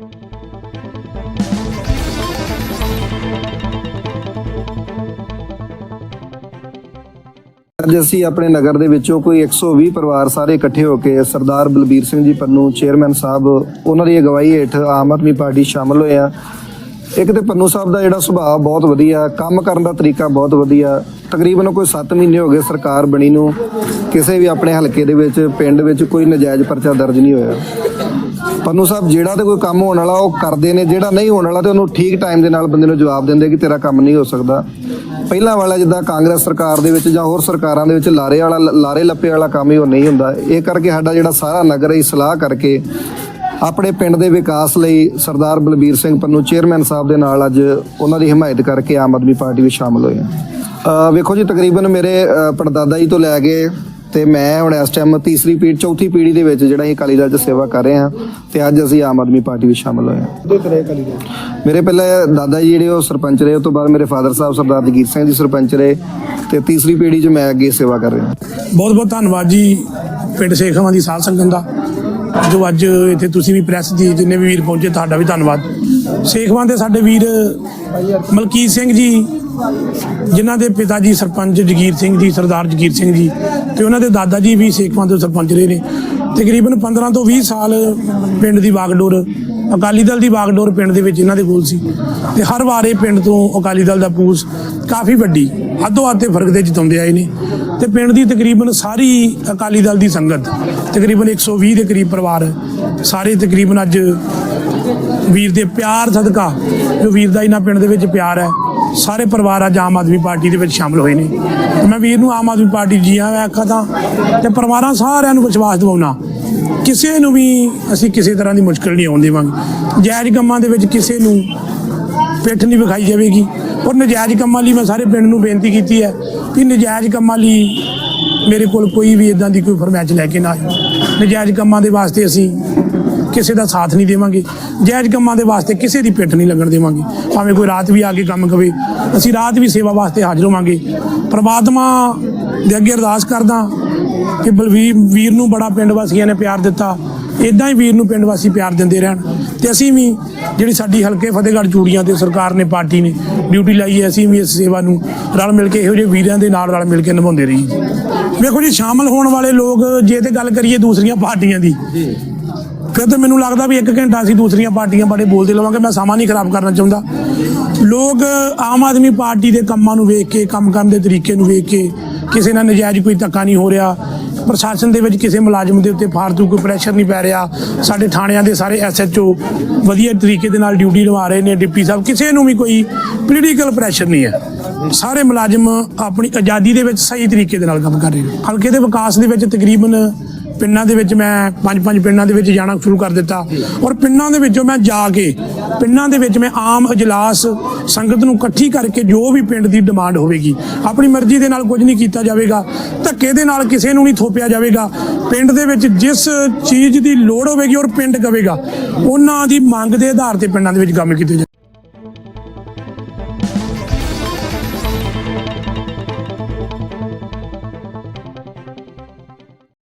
ਅੱਜ ਅਸੀਂ ਆਪਣੇ ਨਗਰ ਦੇ ਵਿੱਚੋਂ ਕੋਈ 120 ਪਰਿਵਾਰ ਸਾਰੇ ਇਕੱਠੇ ਹੋ ਕੇ ਸਰਦਾਰ ਬਲਬੀਰ ਸਿੰਘ ਜੀ ਪੰਨੂ, ਚੇਅਰਮੈਨ ਸਾਹਿਬ, ਉਹਨਾਂ ਦੀ ਅਗਵਾਈ ਹੇਠ ਆਮ ਆਦਮੀ ਪਾਰਟੀ ਸ਼ਾਮਲ ਹੋਏ ਆ। ਇੱਕ ਤੇ ਪੰਨੂ ਸਾਹਿਬ ਦਾ ਜਿਹੜਾ ਸੁਭਾਅ ਬਹੁਤ ਵਧੀਆ, ਕੰਮ ਕਰਨ ਦਾ ਤਰੀਕਾ ਬਹੁਤ ਵਧੀਆ, ਤਕਰੀਬਨ ਕੋਈ 7 ਮਹੀਨੇ ਹੋ ਗਏ ਸਰਕਾਰ ਬਣੀ ਨੂੰ, ਕਿਸੇ ਵੀ ਆਪਣੇ ਹਲਕੇ ਦੇ ਵਿੱਚ, ਪਿੰਡ ਵਿੱਚ ਕੋਈ ਨਜਾਇਜ਼ ਪਰਚਾ ਦਰਜ ਨਹੀਂ ਹੋਇਆ। ਪੰਨੂ ਸਾਹਿਬ, ਜਿਹੜਾ ਤੇ ਕੋਈ ਕੰਮ ਹੋਣ ਵਾਲਾ, ਉਹ ਕਰਦੇ ਨੇ, ਜਿਹੜਾ ਨਹੀਂ ਹੋਣ ਵਾਲਾ ਤੇ ਉਹਨੂੰ ਠੀਕ ਟਾਈਮ ਦੇ ਨਾਲ ਬੰਦੇ ਨੂੰ ਜਵਾਬ ਦਿੰਦੇ ਕਿ ਤੇਰਾ ਕੰਮ ਨਹੀਂ ਹੋ ਸਕਦਾ। ਪਹਿਲਾਂ ਵਾਲਾ ਜਿੱਦਾਂ ਕਾਂਗਰਸ ਸਰਕਾਰ ਦੇ ਵਿੱਚ ਜਾਂ ਹੋਰ ਸਰਕਾਰਾਂ ਦੇ ਵਿੱਚ ਲਾਰੇ ਵਾਲਾ, ਲਾਰੇ ਲੱਪੇ ਵਾਲਾ ਕੰਮ ਹੀ ਉਹ ਨਹੀਂ ਹੁੰਦਾ। ਇਹ ਕਰਕੇ ਸਾਡਾ ਜਿਹੜਾ ਸਾਰਾ ਨਗਰ ਹੀ ਸਲਾਹ ਕਰਕੇ ਆਪਣੇ ਪਿੰਡ ਦੇ ਵਿਕਾਸ ਲਈ ਸਰਦਾਰ ਬਲਬੀਰ ਸਿੰਘ ਪੰਨੂ ਚੇਅਰਮੈਨ ਸਾਹਿਬ ਦੇ ਨਾਲ ਅੱਜ ਉਹਨਾਂ ਦੀ ਹਿਮਾਇਤ ਕਰਕੇ ਆਮ ਆਦਮੀ ਪਾਰਟੀ ਵਿੱਚ ਸ਼ਾਮਲ ਹੋਏ ਹਾਂ। ਵੇਖੋ ਜੀ, ਤਕਰੀਬਨ ਮੇਰੇ ਪੜਦਾਦਾ ਜੀ ਤੋਂ ਲੈ ਕੇ ਤੇ ਮੈਂ ਹੁਣ ਇਸ ਟਾਈਮ ਤੀਸਰੀ ਪੀੜ੍ਹੀ ਚੌਥੀ ਪੀੜ੍ਹੀ ਦੇ ਵਿੱਚ ਜਿਹੜਾ ਅਸੀਂ ਅਕਾਲੀ ਦਲ 'ਚ ਸੇਵਾ ਕਰ ਰਹੇ ਹਾਂ ਤੇ ਅੱਜ ਅਸੀਂ ਆਮ ਆਦਮੀ ਪਾਰਟੀ ਵਿੱਚ ਸ਼ਾਮਲ ਹੋਏ ਹਾਂ। ਮੇਰੇ ਪਹਿਲੇ ਦਾਦਾ ਜੀ ਜਿਹੜੇ ਉਹ ਸਰਪੰਚ ਰਹੇ ਉਸ ਤੋਂ ਬਾਅਦ ਮੇਰੇ ਫਾਦਰ ਸਾਹਿਬ ਸਰਦਾਰ ਜਗੀਰ ਸਿੰਘ ਜੀ ਸਰਪੰਚ ਰਹੇ ਤੇ ਤੀਸਰੀ ਪੀੜ੍ਹੀ 'ਚ ਮੈਂ ਅੱਗੇ ਸੇਵਾ ਕਰ ਰਿਹਾ। ਬਹੁਤ ਬਹੁਤ ਧੰਨਵਾਦ ਜੀ ਪਿੰਡ ਸੇਖਵਾਂ ਦੀ ਸਾਧ ਸੰਗਤ ਦਾ ਜੋ ਅੱਜ ਇੱਥੇ ਤੁਸੀਂ ਵੀ ਪ੍ਰੈਸ ਦੀ ਜਿੰਨੇ ਵੀ ਵੀਰ ਪਹੁੰਚੇ ਤੁਹਾਡਾ ਵੀ ਧੰਨਵਾਦ। ਸੇਖਵਾਂ ਦੇ ਸਾਡੇ ਵੀਰ ਮਲਕੀਤ ਸਿੰਘ ਜੀ ਜਿਨ੍ਹਾਂ ਦੇ ਪਿਤਾ ਜੀ ਸਰਪੰਚ ਜਗੀਰ ਸਿੰਘ ਜੀ ਸਰਦਾਰ ਜਗੀਰ ਸਿੰਘ ਜੀ ਤੇ ਉਹਨਾਂ ਦੇ ਦਾਦਾ ਜੀ ਵੀ ਸੇਖਵਾਂ ਦੇ ਸਰਪੰਚ ਰਹੇ ਨੇ। ਤਕਰੀਬਨ 15 ਤੋਂ 20 ਸਾਲ ਪਿੰਡ ਦੀ ਬਾਗਡੋਰ ਅਕਾਲੀ ਦਲ ਦੀ ਬਾਗਡੋਰ ਪਿੰਡ ਦੇ ਵਿੱਚ ਇਹਨਾਂ ਦੇ ਕੋਲ ਸੀ। ਤੇ ਹਰ ਵਾਰ ਇਹ ਪਿੰਡ ਤੋਂ ਅਕਾਲੀ ਦਲ ਦਾ ਪੂਸ ਕਾਫੀ ਵੱਡੀ ਅੱਧੋ ਅੱਧ ਤੇ ਫ਼ਰਕ ਦੇ ਜਿਤਾਉਂਦੇ ਆਏ ਨੇ। ਤੇ ਪਿੰਡ ਦੀ ਤਕਰੀਬਨ ਸਾਰੀ ਅਕਾਲੀ ਦਲ ਦੀ ਸੰਗਤ, ਤਕਰੀਬਨ 120 ਦੇ ਕਰੀਬ ਪਰਿਵਾਰ, ਸਾਰੇ ਤਕਰੀਬਨ ਅੱਜ ਵੀਰ ਦੇ ਪਿਆਰ ਸਦਕਾ, ਜੋ ਵੀਰ ਦਾ ਇਹਨਾਂ ਪਿੰਡ ਦੇ ਵਿੱਚ ਪਿਆਰ ਹੈ ਸਾਰੇ ਪਰਿਵਾਰ ਅੱਜ ਆਮ ਆਦਮੀ ਪਾਰਟੀ ਦੇ ਵਿੱਚ ਸ਼ਾਮਲ ਹੋਏ ਨੇ। ਮੈਂ ਵੀਰ ਨੂੰ ਆਮ ਆਦਮੀ ਪਾਰਟੀ ਜੀ ਆ ਮੈਂ ਆਖਾਂ ਤਾਂ ਤੇ ਪਰਿਵਾਰਾਂ ਸਾਰਿਆਂ ਨੂੰ ਵਿਸ਼ਵਾਸ ਦਿਵਾਉਣਾ, ਕਿਸੇ ਨੂੰ ਵੀ ਅਸੀਂ ਕਿਸੇ ਤਰ੍ਹਾਂ ਦੀ ਮੁਸ਼ਕਲ ਨਹੀਂ ਆਉਣ ਦੇਵਾਂਗੇ। ਜਾਇਜ਼ ਕੰਮਾਂ ਦੇ ਵਿੱਚ ਕਿਸੇ ਨੂੰ ਪਿੱਠ ਨਹੀਂ ਵਿਖਾਈ ਜਾਵੇਗੀ। ਔਰ ਨਜਾਇਜ਼ ਕੰਮਾਂ ਲਈ ਮੈਂ ਸਾਰੇ ਪਿੰਡ ਨੂੰ ਬੇਨਤੀ ਕੀਤੀ ਹੈ ਕਿ ਨਜਾਇਜ਼ ਕੰਮਾਂ ਲਈ ਮੇਰੇ ਕੋਲ ਕੋਈ ਵੀ ਇਦਾਂ ਦੀ ਕੋਈ ਫਰਮਾਇਸ਼ ਲੈ ਕੇ ਨਾ ਆਇਓ। ਨਜਾਇਜ਼ ਕੰਮਾਂ ਦੇ ਵਾਸਤੇ ਅਸੀਂ ਕਿਸੇ ਦਾ ਸਾਥ ਨਹੀਂ ਦੇਵਾਂਗੇ। ਜਾਇਜ਼ ਕੰਮਾਂ ਦੇ ਵਾਸਤੇ ਕਿਸੇ ਦੀ ਪਿੱਠ ਨਹੀਂ ਲੱਗਣ ਦੇਵਾਂਗੇ। ਭਾਵੇਂ ਕੋਈ ਰਾਤ ਵੀ ਆ ਕੇ ਕੰਮ ਕਵੇ, ਅਸੀਂ ਰਾਤ ਵੀ ਸੇਵਾ ਵਾਸਤੇ ਹਾਜ਼ਰ ਹੋਵਾਂਗੇ। ਪ੍ਰਮਾਤਮਾ ਦੇ ਅੱਗੇ ਅਰਦਾਸ ਕਰਦਾ ਕਿ ਬਲਵੀਰ, ਵੀਰ ਨੂੰ ਬੜਾ ਪਿੰਡ ਵਾਸੀਆਂ ਨੇ ਪਿਆਰ ਦਿੱਤਾ। ਇਦਾਂ ਹੀ ਵੀਰ ਨੂੰ ਪਿੰਡ ਵਾਸੀ ਪਿਆਰ ਦਿੰਦੇ ਰਹਿਣ। ਤੇ ਅਸੀਂ ਵੀ ਜਿਹੜੀ ਸਾਡੀ ਹਲਕੇ ਫਤਿਹਗੜ੍ਹ ਚੂੜੀਆਂ ਤੇ ਸਰਕਾਰ ਨੇ ਪਾਰਟੀ ਨੇ ਡਿਊਟੀ ਲਾਈ ਹੈ, ਅਸੀਂ ਵੀ ਇਸ ਸੇਵਾ ਨੂੰ ਰਲ ਮਿਲ ਕੇ ਇਹੋ ਜਿਹੇ ਵੀਰਾਂ ਦੇ ਨਾਲ ਰਲ ਮਿਲ ਕੇ ਨਿਭਾਉਂਦੇ ਰਹੀਏ। ਵੇਖੋ ਜੀ, ਸ਼ਾਮਲ ਹੋਣ ਵਾਲੇ ਲੋਕ ਜੇ ਤੇ ਗੱਲ ਕਰੀਏ ਦੂਸਰੀਆਂ ਪਾਰਟੀਆਂ ਦੀ ਫਿਰ ਤਾਂ ਮੈਨੂੰ ਲੱਗਦਾ ਵੀ ਇੱਕ ਘੰਟਾ ਅਸੀਂ ਦੂਸਰੀਆਂ ਪਾਰਟੀਆਂ ਬਾਰੇ ਬੋਲਦੇ ਲਵਾਂਗੇ ਮੈਂ ਸਮਾਂ ਨਹੀਂ ਖਰਾਬ ਕਰਨਾ ਚਾਹੁੰਦਾ। ਲੋਕ ਆਮ ਆਦਮੀ ਪਾਰਟੀ ਦੇ ਕੰਮਾਂ ਨੂੰ ਵੇਖ ਕੇ, ਕੰਮ ਕਰਨ ਦੇ ਤਰੀਕੇ ਨੂੰ ਵੇਖ ਕੇ ਕਿਸੇ ਨਾਲ ਨਜਾਇਜ਼ ਕੋਈ ਧੱਕਾ ਨਹੀਂ ਹੋ ਰਿਹਾ। ਪ੍ਰਸ਼ਾਸਨ ਦੇ ਵਿੱਚ ਕਿਸੇ ਮੁਲਾਜ਼ਮ ਦੇ ਉੱਤੇ ਫਾਲਤੂ ਕੋਈ ਪ੍ਰੈਸ਼ਰ ਨਹੀਂ ਪੈ ਰਿਹਾ। ਸਾਡੇ ਥਾਣਿਆਂ ਦੇ ਸਾਰੇ ਐਸਐਚਓ ਵਧੀਆ ਤਰੀਕੇ ਦੇ ਨਾਲ ਡਿਊਟੀ ਨਿਭਾ ਰਹੇ ਨੇ, ਡਿਪਟੀ ਸਾਹਿਬ। ਕਿਸੇ ਨੂੰ ਵੀ ਕੋਈ ਪੋਲੀਟੀਕਲ ਪ੍ਰੈਸ਼ਰ ਨਹੀਂ ਹੈ। ਸਾਰੇ ਮੁਲਾਜ਼ਮ ਆਪਣੀ ਆਜ਼ਾਦੀ ਦੇ ਵਿੱਚ ਸਹੀ ਤਰੀਕੇ ਦੇ ਨਾਲ ਕੰਮ ਕਰ ਰਹੇ ਨੇ। ਹਲਕੇ ਦੇ ਵਿਕਾਸ ਦੇ ਵਿੱਚ ਤਕਰੀਬਨ ਪਿੰਡਾਂ ਦੇ ਵਿੱਚ ਮੈਂ ਪੰਜ ਪੰਜ ਪਿੰਡਾਂ ਦੇ ਵਿੱਚ ਜਾਣਾ ਸ਼ੁਰੂ ਕਰ ਦਿੱਤਾ। ਔਰ ਪਿੰਡਾਂ ਦੇ ਵਿੱਚੋਂ ਮੈਂ ਜਾ ਕੇ ਪਿੰਡਾਂ ਦੇ ਵਿੱਚ ਮੈਂ ਆਮ ਇਜਲਾਸ ਸੰਗਤ ਨੂੰ ਇਕੱਠੀ ਕਰਕੇ ਜੋ ਵੀ ਪਿੰਡ ਦੀ ਡਿਮਾਂਡ ਹੋਵੇਗੀ, ਆਪਣੀ ਮਰਜ਼ੀ ਦੇ ਨਾਲ ਕੁਝ ਨਹੀਂ ਕੀਤਾ ਜਾਵੇਗਾ, ਧੱਕੇ ਦੇ ਨਾਲ ਕਿਸੇ ਨੂੰ ਨਹੀਂ ਥੋਪਿਆ ਜਾਵੇਗਾ। ਪਿੰਡ ਦੇ ਵਿੱਚ ਜਿਸ ਚੀਜ਼ ਦੀ ਲੋੜ ਹੋਵੇਗੀ ਔਰ ਪਿੰਡ ਕਵੇਗਾ, ਉਹਨਾਂ ਦੀ ਮੰਗ ਦੇ ਆਧਾਰ ਤੇ ਪਿੰਡਾਂ ਦੇ ਵਿੱਚ ਕੰਮ ਕੀਤੇ ਜਾਣਗੇ